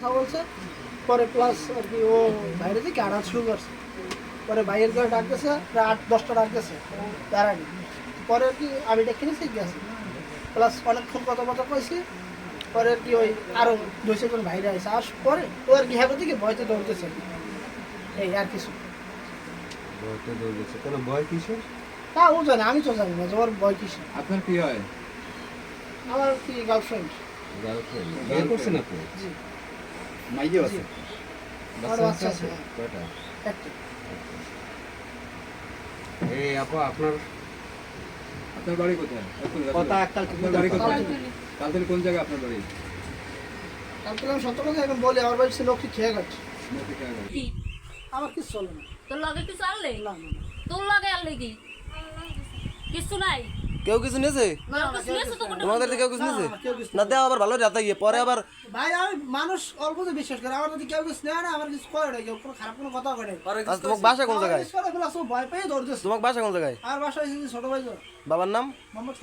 কথা বলছে। পরে প্লাস আর কি ও বাইরে থেকে আড়াত শুরু করছে। পরে বাইরের করে ডাকতেছে প্রায় আট দশটা ডাকতেছে দাঁড়ানি পরে আর কি আমি ডেকে নিয়েছি গেছে প্লাস অনেকক্ষণ কথা কথা কইছি। পরে আর কি ওই আরও দুই চারজন বাইরে আসে আস পরে ও আর কি হ্যাঁ দিকে ভয়তে দৌড়তেছে। এই আর কিছু। ভয়তে দৌড়েছে কেন ভয় কিসের? তা ও জানে আমি তো জানি না যে ওর ভয় আপনার কি হয়? আমার কি গার্লফ্রেন্ড গার্লফ্রেন্ড বিয়ে করছেন আপনি? জি। মাইয়ে আছে বাচ্চা বাচ্চা আছে। আছে। কয়টা এই আপা আপনার আপনার বাড়ি কোথায়? কথা একটা আপনার বাড়ি কোথায়? কালতলি কোন জায়গায় আপনার বাড়ি? কালকে আমি সত্য কথা এখন বলি আমার বাড়ি ছিল কি খেয়ে গেছে আমার কিছু চলে না। তোর লগে কিছু আনলে? না না না। তোর লগে আনলে কি? কিছু নাই? কেউ কিছু নিয়েছে? তোমাদের কেউ কিছু নিয়েছে? না, দেওয়া আবার ভালো রাতে গিয়ে। পরে আবার ভাই আমি মানুষ অল্প তো বিশ্বাস করে। আমার যদি কেউ কিছু নেয় না আমার কিছু করে না কেউ কোনো খারাপ কোনো কথা করে তোমার বাসা কোন জায়গায়? ভয় পেয়ে দৌড়তেছে। তোমার বাসা কোন জায়গায়? আর বাসা ছোট ভাই বাবার নাম? মোহাম্মদ।